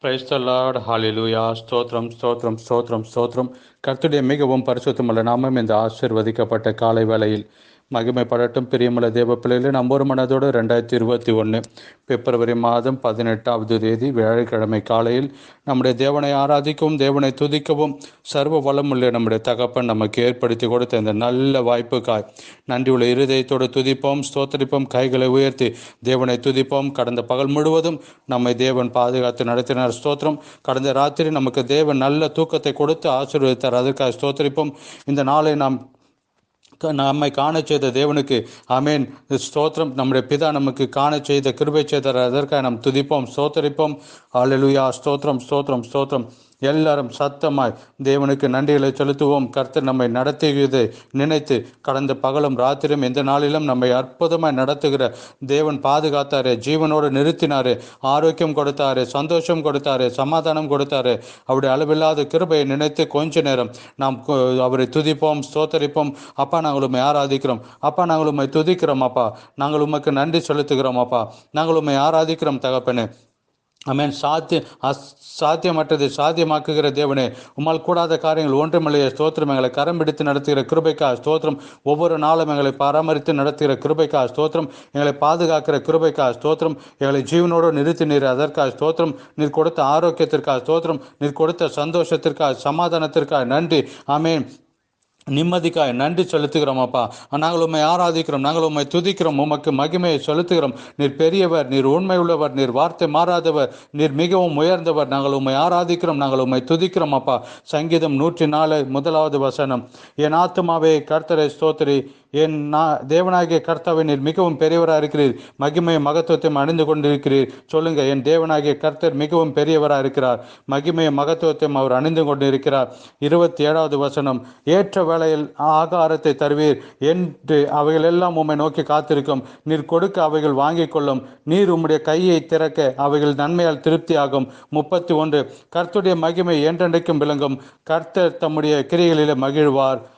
Price hallelujah ஸ்தோத்ரம் ஸ்தோத்ரம் ஸ்தோத்திரம் ஸ்தோத்ரம் கர்த்துடைய ஸ்தோத்திரம் மிகவும் பரிசுத்தமுள்ள நாமம் இந்த ஆசிர்வதிக்கப்பட்ட காலை வேளையில். மகிமைப்படட்டும் பிரியமுள்ள தேவ பிள்ளைகளை நம்ம ஒரு மனதோடு ரெண்டாயிரத்தி இருபத்தி ஒன்று பிப்ரவரி மாதம் பதினெட்டாவது தேதி வியாழக்கிழமை காலையில் நம்முடைய தேவனை ஆராதிக்கவும் தேவனை துதிக்கவும் சர்வ வளமுள்ள நம்முடைய தகப்பன் நமக்கு ஏற்படுத்தி கொடுத்த இந்த நல்ல வாய்ப்புக்காய் நன்றியுள்ள இருதயத்தோடு துதிப்போம் ஸ்தோத்தரிப்போம் கைகளை உயர்த்தி தேவனை துதிப்போம். கடந்த பகல் முழுவதும் நம்மை தேவன் பாதுகாத்து நடத்தினார். ஸ்தோத்திரம். கடந்த ராத்திரி நமக்கு தேவன் நல்ல தூக்கத்தை கொடுத்து ஆசீர்வதித்தார். அதற்காக ஸ்தோத்தரிப்போம். இந்த நாளை நாம் நம்மை காண செய்த தேவனுக்கு அமேன் ஸ்தோத்திரம் நம்முடைய பிதா நமக்கு காண செய்த கிருபை செய்தார் அதற்காக நாம் துதிப்போம் ஸ்தோத்தரிப்போம். அல்லேலூயா ஸ்தோத்திரம் ஸ்தோத்திரம் ஸ்தோத்திரம். எல்லாரும் சத்தமாய் தேவனுக்கு நன்றிகளை செலுத்துவோம். கர்த்தர் நம்மை நடத்துகிறது நினைத்து கடந்த பகலும் ராத்திரியும் எந்த நாளிலும் நம்மை அற்புதமாய் நடத்துகிற தேவன் பாதுகாத்தாரு ஜீவனோடு நிறுத்தினாரு ஆரோக்கியம் கொடுத்தாரு சந்தோஷம் கொடுத்தாரு சமாதானம் கொடுத்தாரு. அவருடைய அளவில்லாத கிருபையை நினைத்து கொஞ்ச நேரம் நாம் அவரை துதிப்போம் ஸ்தோத்தரிப்போம். அப்பா நாங்கள் உண்மை ஆராதிக்கிறோம். அப்பா நாங்கள் உண்மை துதிக்கிறோம் அப்பா. நாங்கள் உமக்கு நன்றி செலுத்துகிறோம் அப்பா. நாங்கள் உண்மை ஆராதிக்கிறோம் தகப்பனு. அமேன் சாத்திய அஸ் சாத்தியமற்றது சாத்தியமாக்குகிற தேவனே உம்மால் கூடாத காரியங்கள் ஒன்றுமில்லையே. ஸ்தோத்திரம் எங்களை கரம் பிடித்து நடத்துகிற கிருபைக்கா ஸ்தோத்திரம். ஒவ்வொரு நாளும் எங்களை பராமரித்து நடத்துகிற கிருபைக்கா ஸ்தோத்திரம். எங்களை பாதுகாக்கிற கிருபைக்கா ஸ்தோத்திரம். எங்களை ஜீவனோடு நிறுத்தி நீர் அதற்காக ஸ்தோத்திரம். நீர் கொடுத்த ஆரோக்கியத்திற்காக ஸ்தோத்திரம். நீர் கொடுத்த சந்தோஷத்திற்காக சமாதானத்திற்காக நன்றி. ஆமென். நிம்மதிக்காய் நன்றி செலுத்துகிறோம் அப்பா. நாங்கள் உம்மை ஆராதிக்கிறோம் நாங்கள் உம்மை துதிக்கிறோம் உமக்கு மகிமையை செலுத்துகிறோம். நீர் பெரியவர் நீர் உண்மை உள்ளவர் நீர் வார்த்தை மாறாதவர் நீர் மிகவும் உயர்ந்தவர். நாங்கள் உம்மை ஆராதிக்கிறோம் நாங்கள் உம்மை துதிக்கிறோம் அப்பா. சங்கீதம் நூற்றி நாலு முதலாவது வசனம். என் ஆத்துமாவே கர்த்தரை ஸ்தோத்திரி. என் நான் தேவனாகிய கர்த்தாவை நீர் மிகவும் பெரியவராக இருக்கிறீர். மகிமை மகத்துவத்தையும் அணிந்து கொண்டிருக்கிறீர். சொல்லுங்க என் தேவனாகிய கர்த்தர் மிகவும் பெரியவராக இருக்கிறார். மகிமை மகத்துவத்தையும் அவர் அணிந்து கொண்டிருக்கிறார். இருபத்தி ஏழாவது வசனம் ஏற்ற வேளையில் ஆகாரத்தை தருவீர் என்று அவைகள் எல்லாம் உம்மை நோக்கி காத்திருக்கும். நீர் கொடுக்க அவைகள் வாங்கிக் கொள்ளும். நீர் உம்முடைய கையை திறக்க அவைகள் நன்மையால் திருப்தியாகும். முப்பத்தி ஒன்று கர்த்தருடைய மகிமை என்றென்றைக்கும் விளங்கும். கர்த்தர் தம்முடைய கிரிகளிலே மகிழ்வார்.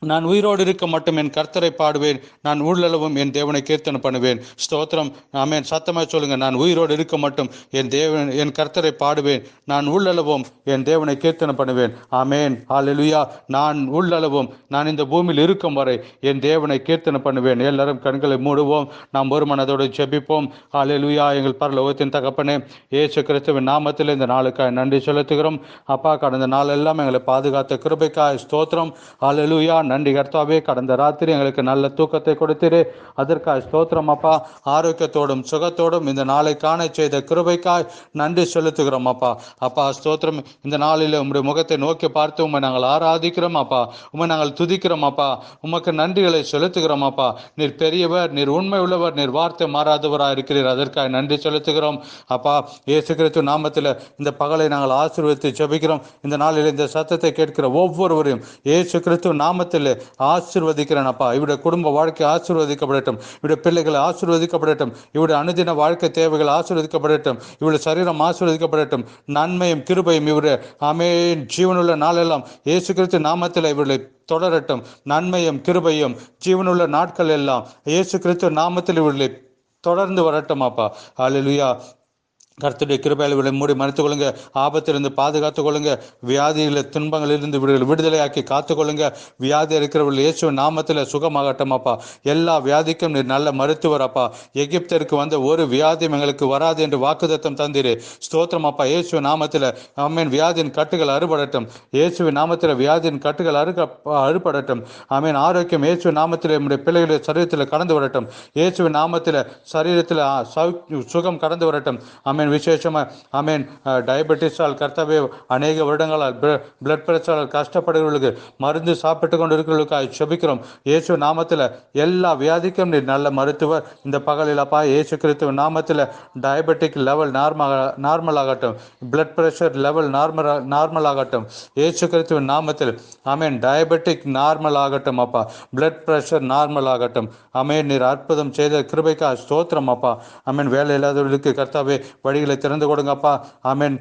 நான் உயிரோடு இருக்க மட்டும் என் கர்த்தரை பாடுவேன். நான் உள்ளளவும் என் தேவனை கீர்த்தனை பண்ணுவேன். ஸ்தோத்திரம். ஆமேன். சத்தமாக சொல்லுங்கள் நான் உயிரோடு இருக்க மட்டும் என் தேவன் என் கர்த்தரை பாடுவேன். நான் உள்ளளவும் என் தேவனை கீர்த்தனை பண்ணுவேன். ஆமேன். ஆலெலுயா நான் உள்ளளவும் நான் இந்த பூமியில் இருக்கும் வரை என் தேவனை கீர்த்தனை பண்ணுவேன். எல்லாரும் கண்களை மூடுவோம். நாம் ஒரு மனதோடு ஜெபிப்போம். ஆலெலுயா எங்கள் பரலோகத்தின் தகப்பனே இயேசு கிறிஸ்துவின் நாமத்தில் இந்த நாளுக்காக நன்றி செலுத்துகிறோம். அப்பா கடந்த நாளெல்லாம் எங்களை பாதுகாத்த கிருபைக்காய் ஸ்தோத்திரம். ஆலெலுயா நன்றி கர்த்தாவே கடந்த ராத்திரி எங்களுக்கு நல்ல தூக்கத்தை கொடுத்தீரே. அதற்காக ஸ்தோத்திரம் அப்பா. ஆரோக்கியத்தோடும் சுகத்தோடும் இந்த நாளை காண செய்த கிருபைக்காய் நன்றி செலுத்துகிறோம் அப்பா. அப்பா ஸ்தோத்திரம். இந்த நாளில் உம்முடைய முகத்தை நோக்கி பார்த்து உம்மை நாங்கள் ஆராதிக்கிறோம் அப்பா. உம்மை நாங்கள் துதிக்கிறோம் அப்பா. உமக்கு நன்றிகளை செலுத்துகிறோம் அப்பா. நீர் பெரியவர் நீர் உண்மை உள்ளவர் நீர் வார்த்தை மாறாதவராக இருக்கிறீர். அதற்காக நன்றி செலுத்துகிறோம் அப்பா. இயேசு கிறிஸ்து நாமத்தில் இந்த பகலை நாங்கள் ஆசீர்வதித்து செபிக்கிறோம் இந்த நாளில் இந்த சத்தத்தை கேட்கிற ஒவ்வொருவரையும் இயேசு கிறிஸ்து நாமத்தில் ஆசீர்வதிக்கிறேன் அப்பா இவருடைய குடும்ப வாழ்க்கை ஆசிர்வதிக்கப்படட்டும். இவருடைய பிள்ளைகள் ஆசிர்வதிக்கப்படட்டும். இவருடைய அனுதின வாழ்க்கை தேவைகள் ஆசிர்வதிக்கப்படட்டும். இவருடைய சரீரம் ஆசிர்வதிக்கப்படட்டும். நன்மையும் கிருபையும் இவருடைய அமையின் ஜீவனுள்ள நாளெல்லாம் இயேசு கிறிஸ்து நாமத்தில் இவர்களை தொடரட்டும். நன்மையும் கிருபையும் ஜீவனுள்ள நாட்கள் எல்லாம் இயேசு கிறிஸ்து நாமத்தில் இவர்களை தொடர்ந்து வரட்டும் அப்பா ஹalleluya. கர்த்தருடைய கிருபையில் இவர்களை மூடி மறைத்துக் கொள்ளுங்க ஆபத்திலிருந்து பாதுகாத்துக் கொள்ளுங்க வியாதியில் துன்பங்களிலிருந்து விடுதலை விடுதலையாக்கி காத்துக்கொள்ளுங்க. வியாதி இருக்கிறவர்கள் இயேசு நாமத்தில் சுகமாகட்டும் அப்பா எல்லா வியாதிக்கும் நீர் நல்ல மருத்துவர் அப்பா எகிப்தருக்கு வந்த ஒரு வியாதியும் எங்களுக்கு வராது என்று வாக்குதத்தம் தந்திரு. ஸ்தோத்திரம் அப்பா இயேசு நாமத்தில் அம்மேன் வியாதியின் கட்டுகள் அறுபடட்டும். இயேசுவின் நாமத்தில் வியாதியின் கட்டுகள் அறுக்க அறுபடட்டும். ஆமீன். ஆரோக்கியம் இயேசு நாமத்தில் நம்முடைய பிள்ளைகளுடைய சரீரத்தில் கடந்து வரட்டும். இயேசுவின் நாமத்தில் சரீரத்தில் சுகம் கடந்து வரட்டும். ஆமீன் விசேஷமாக ஆமீன் டயபெட்டிஸால் கர்த்தவே அநேக வருடங்களால் பிளட் பிரஷரால் கஷ்டப்படுகிறவர்களுக்கு மருந்து சாப்பிட்டு கொண்டு இருக்கிறவர்களுக்காக செபிக்கிறோம். இயேசு நாமத்தில் எல்லா வியாதிக்கும் நீர் நல்ல மருத்துவர். இந்த பகலில் அப்பா இயேசு கிறிஸ்துவ நாமத்தில் டயபெட்டிக் லெவல் நார்மலாக நார்மல் ஆகட்டும். Blood pressure level normal normal ஆகட்டும். இயேசு கிறித்துவ நாமத்தில் ஆமேன் டயபெட்டிக் நார்மல் ஆகட்டும் அப்பா. பிளட் பிரஷர் நார்மல் ஆகட்டும். ஆமேன் நீர் அற்புதம் செய்த கிருபைக்கா ஸ்தோத்திரம் அப்பா. ஆமேன் வேலை இல்லாதவர்களுக்கு கர்த்தாவே வழிகளை திறந்து கொடுங்கப்பா. ஆமேன்.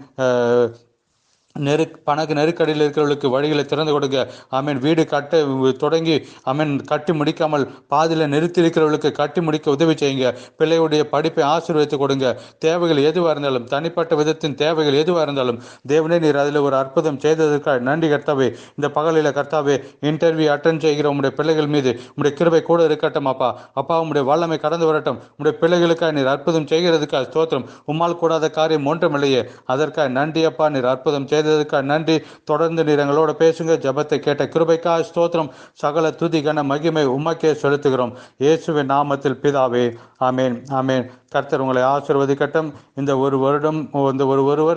நெரு பணக்கு நெருக்கடியில் இருக்கிறவர்களுக்கு வழிகளை திறந்து கொடுங்க. ஆமீன். வீடு கட்ட தொடங்கி ஆமீன் கட்டி முடிக்காமல் பாதியில் நிறுத்தி இருக்கிறவர்களுக்கு கட்டி முடிக்க உதவி செய்யுங்க. பிள்ளையுடைய படிப்பை ஆசீர்வதித்து கொடுங்க. தேவைகள் எதுவாக இருந்தாலும் தனிப்பட்ட விதத்தின் தேவைகள் எதுவாக இருந்தாலும் தேவனே நீர் அதில் ஒரு அற்புதம் செய்ததற்காக நன்றி கர்த்தாவே. இந்த பகலில் கர்த்தாவே இன்டர்வியூ அட்டன் செய்கிற உங்களுடைய பிள்ளைகள் மீது உங்களுடைய கிருபை கூட இருக்கட்டும் அப்பா. அப்பா உங்களுடைய வல்லமை கடந்து வரட்டும். உங்களுடைய பிள்ளைகளுக்காக நீர் அற்புதம் செய்கிறதுக்காக ஸ்தோத்திரம். உம்மால் கூடாத காரியம் ஒன்றுமில்லையே. அதற்காக நன்றி அப்பா. நீர் அற்புதம் செய்ததுக்காக நன்றி. தொடர்ந்து நீர் எங்களோட பேசுங்க. ஜெபத்தை கேட்ட கிருபைக்காக ஸ்தோத்திரம். சகல துதி கன மகிமை உமக்கே செலுத்துகிறோம். இயேசுவின் நாமத்தில் பிதாவே ஆமேன் ஆமேன். கர்த்தர் உங்களை ஆசிர்வதிக்கட்டும். இந்த ஒரு வருடம் இந்த ஒரு ஒரு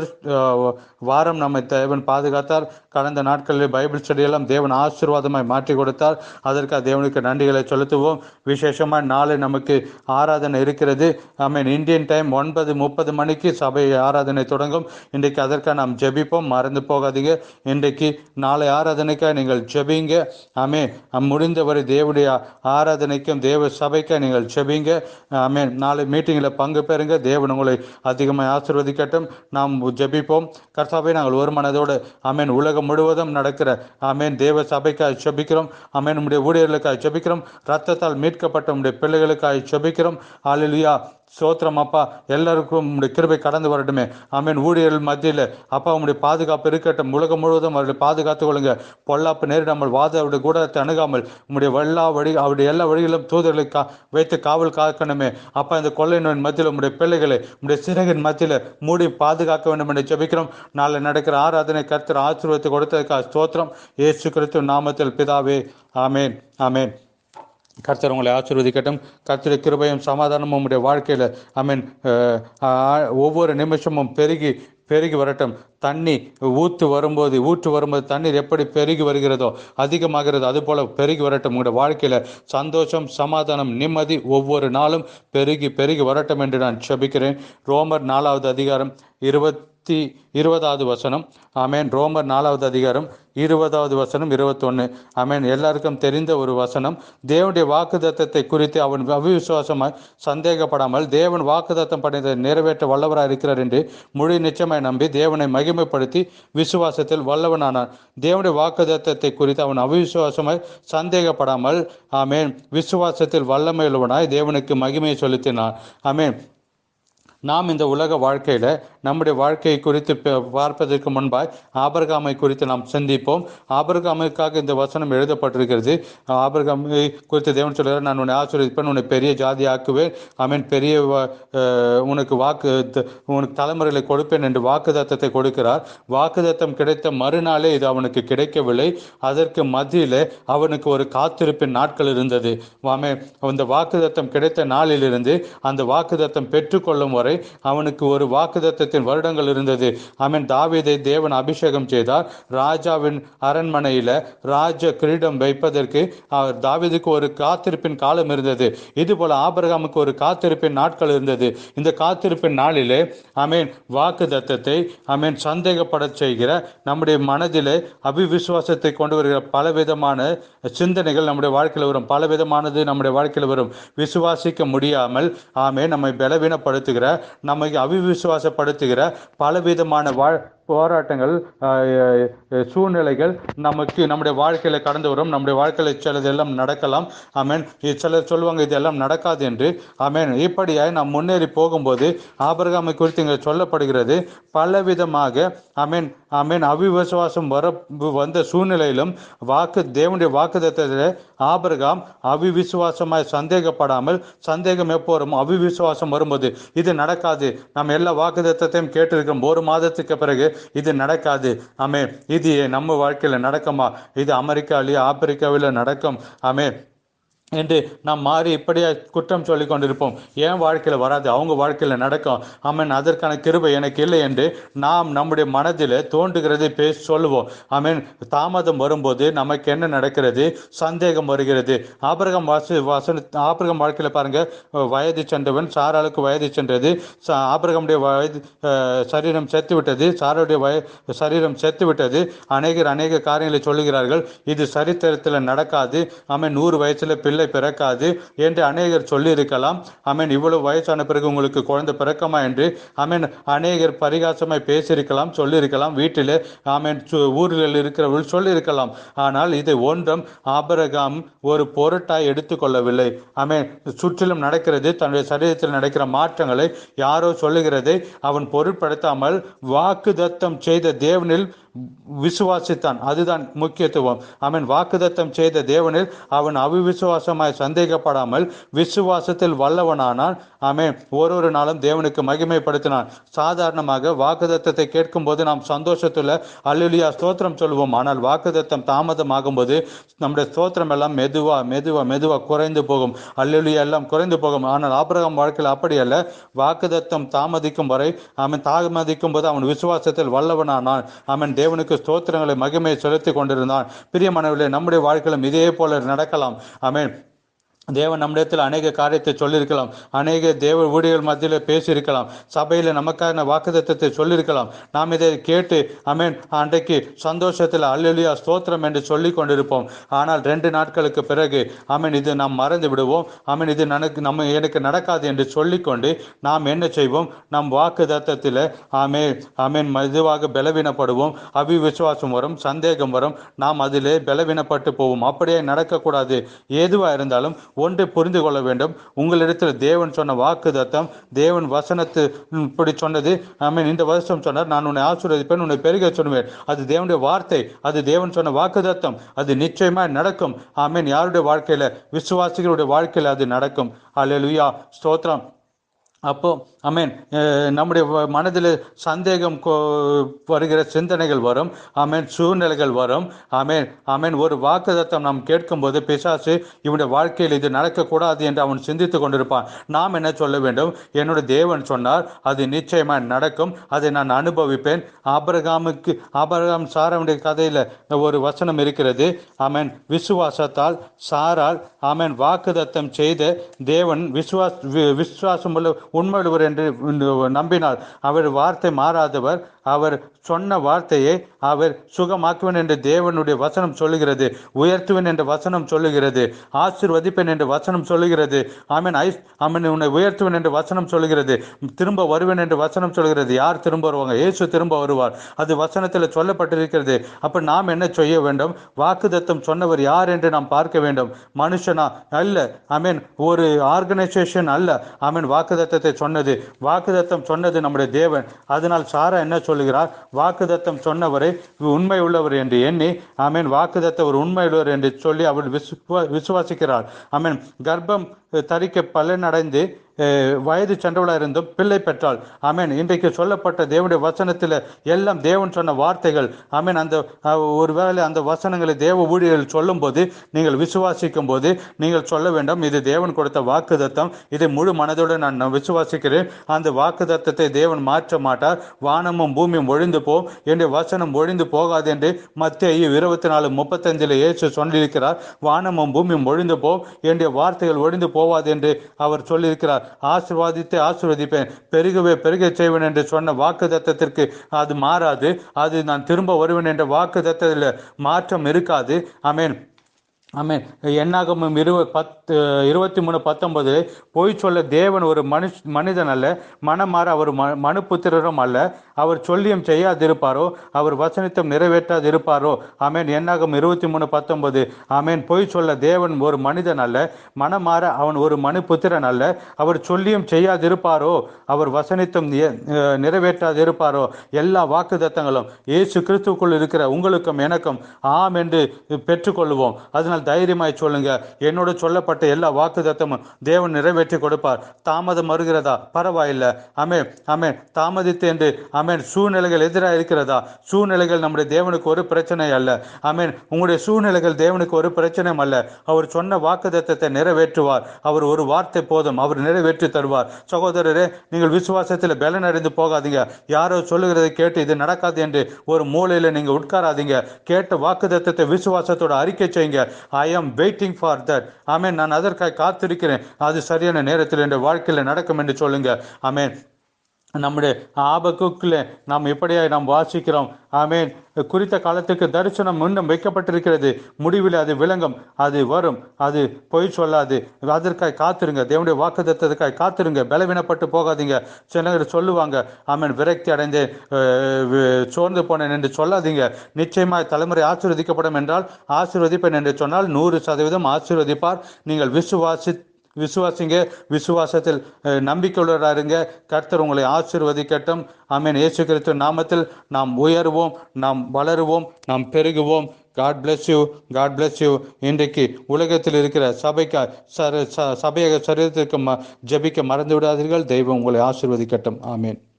வாரம் நம்மை தேவன் பாதுகாத்தார். கடந்த நாட்களில் பைபிள் ஸ்டடியெல்லாம் தேவன் ஆசீர்வாதமாய் மாற்றி கொடுத்தார். அதற்காக தேவனுக்கு நன்றிகளை செலுத்துவோம். விசேஷமாக நாளை நமக்கு ஆராதனை இருக்கிறது. ஐ மீன் இந்தியன் டைம் ஒன்பது முப்பது மணிக்கு சபை ஆராதனை தொடங்கும். இன்றைக்கு அதற்காக நாம் ஜெபிப்போம். மறந்து போகாதீங்க. இன்றைக்கு நாளை ஆராதனைக்காக நீங்கள் ஜெபிங்க. ஆமே முடிந்தவரை தேவனுடைய ஆராதனைக்கும் தேவ சபைக்கும் நீங்கள் ஜெபிங்க. ஆமே நாளை மீட்டிங்கில் பங்கு பெறுங்க. தேவன் உங்களை அதிகமாக ஆசிர்வதிக்கட்டும். நாம் ஜெபிப்போம். கர்த்தாவை நாங்கள் ஒரு மனதோடு அமேன் உலகம் முழுவதும் நடக்கிற அமேன் தேவ சபைக்காக ஜெபிக்கிறோம். அமேன் நம்முடைய ஊழியர்களுக்காக ஜெபிக்கிறோம். ரத்தத்தால் மீட்கப்பட்ட நம்முடைய பிள்ளைகளுக்காக ஜெபிக்கிறோம். ஆலிலுயா சோத்திரம் அப்பா எல்லாருக்கும் உங்களுடைய கிருபை கடந்து வரட்டுமே. ஆமீன். ஊழியர்கள் மத்தியில் அப்பா உங்களுடைய பாதுகாப்பு இருக்கட்டும். உலகம் முழுவதும் அவர்களை பாதுகாத்துக் கொள்ளுங்க. பொல்லாப்பு நேரிடாமல் வாத அவருடைய கூடத்தை அணுகாமல் உங்களுடைய எல்லா வழி அவருடைய எல்லா வழிகளும் தூதர்களை கா வைத்து காவல் காக்கணுமே. அப்பா இந்த கொள்ளை நோயின் மத்தியில் உங்களுடைய பிள்ளைகளை உங்களுடைய சிறகின் மத்தியில் மூடி பாதுகாக்க வேண்டும் என்று ஜபிக்கிறோம். நாளை நடக்கிற ஆராதனை கர்த்தர் ஆசீர்வத்தை கொடுத்ததுக்காக ஸ்தோத்திரம். இயேசு கிறிஸ்து நாமத்தில் பிதாவே. ஆமேன். ஆமேன். கர்த்தர் உங்களை ஆசீர்வதிக்கட்டும். கர்த்தருடைய கிருபையும் சமாதானமும் உங்களுடைய வாழ்க்கையில் ஐ மீன் ஒவ்வொரு நிமிஷமும் பெருகி பெருகி வரட்டும். தண்ணி ஊற்று வரும்போது ஊற்று வரும்போது தண்ணீர் எப்படி பெருகி வருகிறதோ அதிகமாகிறது அதுபோல் பெருகி வரட்டும். உங்களுடைய வாழ்க்கையில் சந்தோஷம் சமாதானம் நிம்மதி ஒவ்வொரு நாளும் பெருகி பெருகி வரட்டும் என்று நான் செபிக்கிறேன். ரோமர் நாலாவது அதிகாரம் இருபத்தி இருபதாவது வசனம். ஆமேன். ரோமர் நாலாவது அதிகாரம் இருபதாவது வசனம் இருபத்தொன்று அமேன் எல்லாருக்கும் தெரிந்த ஒரு வசனம். தேவனுடைய வாக்குதத்தத்தை குறித்து அவன் அவிசுவாசமாய் சந்தேகப்படாமல் தேவன் வாக்குதத்தம் பண்ணியதை நிறைவேற்ற வல்லவராக இருக்கிறார் என்று முழு நிச்சயமாய் நம்பி தேவனை மகிமைப்படுத்தி விசுவாசத்தில் வல்லவனானான். தேவனுடைய வாக்குதத்தத்தை குறித்து அவன் அவிசுவாசமாய் சந்தேகப்படாமல் ஆமேன் விசுவாசத்தில் வல்லமையுள்ளவனாய் தேவனுக்கு மகிமையை செலுத்தினான். ஆமேன். நாம் இந்த உலக வாழ்க்கையில் நம்முடைய வாழ்க்கையை குறித்து ப- பார்ப்பதற்கு முன்பாய் ஆபர்காமை குறித்து நாம் சிந்திப்போம். ஆபர்காமைக்காக இந்த வசனம் எழுதப்பட்டிருக்கிறது. ஆபர்காமை குறித்து தேவன் சொல்கிறார் நான் உன்னை ஆசீர்வதிப்பேன் உன்னை பெரிய ஜாதி ஆக்குவேன் மீன் பெரிய உனக்கு வாக்கு த- உனக்கு தலைமுறைகளை கொடுப்பேன் என்று வாக்குதத்தத்தை கொடுக்கிறார். வாக்குதத்தம் கிடைத்த மறுநாளே இது அவனுக்கு கிடைக்கவில்லை. அதற்கு மத்தியில் அவனுக்கு ஒரு காத்திருப்பின் நாட்கள் இருந்தது. ஆமே அந்த வாக்குதத்தம் கிடைத்த நாளிலிருந்து அந்த வாக்குதத்தம் பெற்றுக்கொள்ளும் வரை அவனுக்கு ஒரு வாக்குதத்தத்தின் வருடங்கள் இருந்தது. அவன் தாவீதை தேவன் அபிஷேகம் செய்தார். ராஜாவின் அரண்மனையில ராஜ கிரீடம் வைப்பதற்கு அவர் தாவீதுக்கு ஒரு காத்திருப்பின் காலம் இருந்தது. இது போல ஒரு காத்திருப்பின் நாட்கள் இருந்தது. இந்த காத்திருப்பின் நாளிலே அமேன் வாக்கு தத்தத்தை அமேன் சந்தேகப்படச் செய்கிற நம்முடைய மனதிலே அபிவிசுவாசத்தை கொண்டு வருகிற பலவிதமான சிந்தனைகள் நம்முடைய வாழ்க்கையில் வரும். பலவிதமானது நம்முடைய வாழ்க்கையில் வரும். விசுவாசிக்க முடியாமல் ஆமே நம்மை பலவீனப்படுத்துகிற நம்மை அவிவிசுவாசப்படுத்துகிற பலவிதமான வாழ் போராட்டங்கள் சூழ்நிலைகள் நமக்கு நம்முடைய வாழ்க்கையில் கடந்து வரும். நம்முடைய வாழ்க்கையில் சிலது எல்லாம் நடக்கலாம். ஆமேன். சிலர் சொல்லுவாங்க இதெல்லாம் நடக்காது என்று. ஆமேன். இப்படியாய் நாம் முன்னேறி போகும்போது ஆபரகாமை குறித்து இங்கே சொல்லப்படுகிறது. பலவிதமாக ஆமேன் ஆமேன் அவிவிசுவாசம் வர வந்த சூழ்நிலையிலும் வாக்கு தேவனுடைய வாக்குதத்தில் ஆபரகாம் அவிவிசுவாசமாய் சந்தேகப்படாமல் சந்தேகம் எப்போ வரும் அவிவிசுவாசம் வரும்போது இது நடக்காது. நம்ம எல்லா வாக்குதத்தையும் கேட்டிருக்கிறோம். ஒரு மாதத்துக்கு பிறகு இது நடக்காது. ஆமே இது நம்ம வாழ்க்கையில் நடக்குமா? இது அமெரிக்காவிலேயே ஆப்பிரிக்காவில் நடக்கும். ஆமே என்று நாம் மாறி இப்படியா குற்றம் சொல்லி கொண்டிருப்போம். என் வாழ்க்கையில் வராது? அவங்க வாழ்க்கையில் நடக்கும். ஆமேன் அதற்கான கிருபை எனக்கு இல்லை என்று நாம் நம்முடைய மனதில் தோன்றுகிறதை பேசி சொல்லுவோம். ஆமேன் தாமதம் வரும்போது நமக்கு என்ன நடக்கிறது? சந்தேகம் வருகிறது. ஆபரகம் வாச வாசன ஆபரகம் வாழ்க்கையில் பாருங்கள் வயது சென்றவன் சாராளுக்கு வயது சென்றது. ச- வயது சரீரம் செத்து விட்டது சாராளுடைய வய சரீரம் செத்து விட்டது அநேகர் அநேக காரியங்களை சொல்லுகிறார்கள். இது சரித்திரத்தில் நடக்காது. ஆமென் நூறு வயசில் பிள்ளை பிள்ளை பிறக்காது என்று அநேகர் சொல்லியிருக்கலாம். ஆமேன். இவ்வளவு வயசான பிறகு உங்களுக்கு குழந்தை பிறக்கமா என்று ஆமேன். அநேகர் பரிகாசமாய் பேசியிருக்கலாம் சொல்லியிருக்கலாம். வீட்டிலே ஆமேன் ஊர்களில் இருக்கிறவர்கள் சொல்லியிருக்கலாம். ஆனால் இது ஒன்றும் ஆபரகாம் ஒரு பொருட்டாய் எடுத்துக்கொள்ளவில்லை ஆமேன். சுற்றிலும் நடக்கிறது தன்னுடைய சரீரத்தில் நடக்கிற மாற்றங்களை யாரோ சொல்லுகிறதை அவன் பொருட்படுத்தாமல் வாக்குதத்தம் செய்த தேவனில் விசுவாசித்தான். அதுதான் முக்கியத்துவம். அவன் வாக்குதத்தம் செய்த தேவனில் அவன் அவிவிசுவாசமாய் சந்தேகப்படாமல் விசுவாசத்தில் வல்லவனானான். அவன் ஒரு ஒரு நாளும் தேவனுக்கு மகிமைப்படுத்தினான். சாதாரணமாக வாக்குதத்தத்தை கேட்கும்போது நாம் சந்தோஷத்துல அல்லுலியா ஸ்தோத்திரம் சொல்வோம் ஆனால் வாக்குதத்தம் தாமதமாகும் போது நம்முடைய ஸ்தோத்திரம் எல்லாம் மெதுவா மெதுவா மெதுவா குறைந்து போகும். அல்லுலியா எல்லாம் குறைந்து போகும். ஆனால் ஆபிரகம் வாழ்க்கையில் அப்படி அல்ல. வாக்குதத்தம் தாமதிக்கும் வரை அவன் தாமதிக்கும் போது அவன் விசுவாசத்தில் வல்லவனானான். அவன் தேவனுக்கு ஸ்தோத்திரங்களை மகிமையை செலுத்திக் கொண்டிருந்தான். பிரியமானவர்களே நம்முடைய வாழ்க்கையிலும் இதே போல நடக்கலாம். அமேன் தேவன் நம்மிடத்தில் அநேக காரியத்தை சொல்லியிருக்கலாம். அநேக தேவ ஊழியர்கள் மத்தியில் பேசியிருக்கலாம். சபையில் நமக்கான வாக்குத்தத்தத்தை சொல்லியிருக்கலாம். நாம் இதை கேட்டு அமேன் அன்றைக்கு சந்தோஷத்தில் அல்லலியா ஸ்தோத்திரம் என்று சொல்லி கொண்டிருப்போம். ஆனால் ரெண்டு நாட்களுக்கு பிறகு அமேன் இது நாம் மறந்து விடுவோம். அமேன் இது நனக்கு நம்ம எனக்கு நடக்காது என்று சொல்லிக்கொண்டு நாம் என்ன செய்வோம்? நம் வாக்குதத்தத்தில் ஆமே அமேன் மெதுவாக பலவீனப்படுவோம். அவிவிசுவாசம் வரும் சந்தேகம் வரும். நாம் அதிலே பலவீனப்பட்டு போவோம். அப்படியே நடக்கக்கூடாது. எதுவாக இருந்தாலும் ஒன்றை புரிந்து கொள்ள வேண்டும். உங்களிடத்தில் தேவன் சொன்ன வாக்கு தத்தம் தேவன் வசனத்து இப்படி சொன்னது. ஐ மீன் இந்த வருஷம் சொன்னார் நான் உன்னை ஆசீர்வதிப்பேன் உன்னை பெருக சொல்லுவேன். அது தேவனுடைய வார்த்தை அது தேவன் சொன்ன வாக்கு தத்தம் அது நிச்சயமாக நடக்கும். ஆமென். யாருடைய வாழ்க்கையில்? விசுவாசிகளுடைய வாழ்க்கையில் அது நடக்கும். அல்லேலூயா ஸ்தோத்திரம். அப்போ அமேன் நம்முடைய மனதில் சந்தேகம் வருகிற சிந்தனைகள் வரும். ஆமேன். சூழ்நிலைகள் வரும். ஆமேன். ஆமேன். ஒரு வாக்குதத்தம் நாம் கேட்கும்போது பிசாசு இவனுடைய வாழ்க்கையில் இது நடக்கக்கூடாது என்று அவன் சிந்தித்து கொண்டிருப்பான். நாம் என்ன சொல்ல வேண்டும்? என்னோட தேவன் சொன்னார் அது நிச்சயமாக நடக்கும். அதை நான் அனுபவிப்பேன். ஆபரகாமுக்கு ஆபரகாம் சாரவுடைய கதையில் ஒரு வசனம் இருக்கிறது. ஆமேன். விசுவாசத்தால் சாரால் ஆமேன் வாக்குதத்தம் செய்த தேவன் விசுவாஸ் வி- விசுவாசமுள்ள உண்மையுள்ளவர் என்று நம்பினார். அவர் வார்த்தை மாறாதவர். அவர் சொன்ன வார்த்தையை அவர் சுகமாக்குவேன் என்று தேவனுடைய வசனம் சொல்லுகிறது. உயர்த்துவேன் என்ற வசனம் சொல்லுகிறது. ஆசிர்வதிப்பேன் என்று வசனம் சொல்லுகிறது. ஆமீன் ஐஸ் ஆமீன் உன்னை உயர்த்துவேன் என்று வசனம் சொல்லுகிறது. திரும்ப வருவேன் என்று வசனம் சொல்லுகிறது. யார் திரும்ப வருவாங்க? இயேசு திரும்ப வருவார். அது வசனத்தில் சொல்லப்பட்டிருக்கிறது. அப்போ நாம் என்ன செய்ய வேண்டும்? வாக்குதத்தம் சொன்னவர் யார் என்று நாம் பார்க்க வேண்டும். மனுஷனா? அல்ல. ஐ ஒரு ஆர்கனைசேஷன் அல்ல. ஐ மீன் வாக்குதத்தத்தை சொன்னது வாக்குதத்தம் சொன்னது நம்முடைய தேவன். அதனால் சாரா என்ன சொல்லுகிறார்? வாக்குதத்தம் சொன்னவரை உண்மை உள்ளவர் என்று எண்ணி ஆமீன் வாக்குதத்தை ஒரு உண்மை உள்ளவர் என்று சொல்லி அவள் விசுவா விசுவாசிக்கிறார் ஆமீன் கர்ப்பம் தரிக்க பலனடைந்து வயது சென்றவளாக இருந்தும் பிள்ளை பெற்றாள். ஆமேன். இன்றைக்கு சொல்லப்பட்ட தேவனுடைய வசனத்தில் எல்லாம் தேவன் சொன்ன வார்த்தைகள். ஆமேன். அந்த ஒருவேளை அந்த வசனங்களை தேவ ஊழியர்கள் சொல்லும்போது நீங்கள் விசுவாசிக்கும் போது நீங்கள் சொல்ல வேண்டும் இது தேவன் கொடுத்த வாக்குதத்தம் இது முழு மனதோடு நான் நான் விசுவாசிக்கிறேன். அந்த வாக்குதத்தத்தை தேவன் மாற்ற மாட்டார். வானமும் பூமியும் ஒழிந்து போ என்று வசனம் ஒழிந்து போகாது என்று மத்திய இருபத்தி நாலு முப்பத்தஞ்சில் இயேசு சொல்லியிருக்கிறார். வானமும் பூமியும் ஒழிந்து போ என்ற வார்த்தைகள் ஒழிந்து போ போவாது என்று அவர் சொல்லியிருக்கிறார். ஆசிர்வாதித்து ஆசிர்வதிப்பேன். பெருகவே பெருக செய்வேன் என்று சொன்ன வாக்கு தத்தத்திற்கு அது மாறாது. அது நான் திரும்ப வருவேன் என்ற வாக்கு தத்தத்தில் மாற்றம் இருக்காது. அமேன் ஆமென். என்னாகமும் இருவ பத்து இருபத்தி மூணு பத்தொன்பது பொய் சொல்ல தேவன் ஒரு மனுஷ் மனிதன் அல்ல மனமாற அவர் ம மனுப்புத்திரரும் அல்ல. அவர் சொல்லியும் செய்யாதிருப்பாரோ அவர் வசனித்தம் நிறைவேற்றாதிருப்பாரோ. ஆமேன். என்னாகும் இருபத்தி மூணு பத்தொன்பது ஆமேன். பொய் சொல்ல தேவன் ஒரு மனிதன் அல்ல மனமாற அவன் ஒரு மனுப்புத்திரன் அல்ல. அவர் சொல்லியும் செய்யாதிருப்பாரோ அவர் வசனித்தம் நிறைவேற்றாதிருப்பாரோ. எல்லா வாக்குதத்தங்களும் இயேசு கிறிஸ்துக்குள் இருக்கிற உங்களுக்கும் எனக்கும் ஆம் என்று பெற்றுக்கொள்வோம். அதனால் தைரியமாய் சொல்லுங்க. என்னோட சொல்லப்பட்ட எல்லா வாக்குதத்தமும் தேவன் நிறைவேற்றி கொடுப்பார். தாமதம் வருகிறதா? பரவாயில்லை. அமே அமே தாமதித்து என்று அமேன் சூழ்நிலைகள் எதிராக இருக்கிறதா? சூழ்நிலைகள் நம்முடைய தேவனுக்கு ஒரு பிரச்சனை அல்ல. அமேன் உங்களுடைய சூழ்நிலைகள் தேவனுக்கு ஒரு பிரச்சனையும் அல்ல. அவர் சொன்ன வாக்குத்தத்தத்தை நிறைவேற்றுவார். அவர் ஒரு வார்த்தை போதும். அவர் நிறைவேற்றி தருவார். சகோதரரே நீங்கள் விசுவாசத்தில் பலனடைந்து போகாதீங்க. யாரோ சொல்லுகிறதை கேட்டு இது நடக்காது என்று ஒரு மூலையில் நீங்கள் உட்காராதீங்க. கேட்ட வாக்குதத்தத்தை விசுவாசத்தோட அறிக்கை செய்யுங்க. ஐ ஆம் வெயிட்டிங் ஃபார் தட் ஆமேன் நான் அதற்காக காத்திருக்கிறேன். அது சரியான நேரத்தில் என்ற வாழ்க்கையில் நடக்கும் என்று சொல்லுங்க. ஆமேன் நம்முடைய ஆபக்குக்கில் நாம் இப்படியாய் நாம் வாசிக்கிறோம். ஆமேன். குறித்த காலத்துக்கு தரிசனம் இன்னும் வைக்கப்பட்டிருக்கிறது. முடிவில் அது விளங்கும். அது வரும். அது பொய் சொல்லாது. அதற்காய் காத்திருங்க. தேவனுடைய வாக்குத்தத்தத்துக்காய் காத்திருங்க. பலவீனப்பட்டு போகாதீங்க. சிலர் சொல்லுவாங்க ஆமேன் விரக்தி அடைந்து சோர்ந்து போனேன் என்று சொல்லாதீங்க. நிச்சயமாக தலைமுறை ஆசீர்வதிக்கப்படும் என்றால் ஆசீர்வதிப்பேன் என்று சொன்னால் நூறு சதவீதம் ஆசீர்வதிப்பார். நீங்கள் விசுவாசி விசுவாசிங்க விசுவாசத்தில் அஹ், கர்த்தர் உங்களை ஆசிர்வதிக்கட்டும். ஆமீன். இயேசு கிறிஸ்து நாமத்தில் நாம் உயருவோம் நாம் வளருவோம் நாம் பெருகுவோம். God bless you God bless you இன்றைக்கு உலகத்தில் இருக்கிற சபைக்கு சர ச- சபையக சரீரத்திற்கு ம ஜபிக்க மறந்து விடாதீர்கள் தெய்வம் உங்களை ஆசிர்வதிக்கட்டும். ஆமீன்.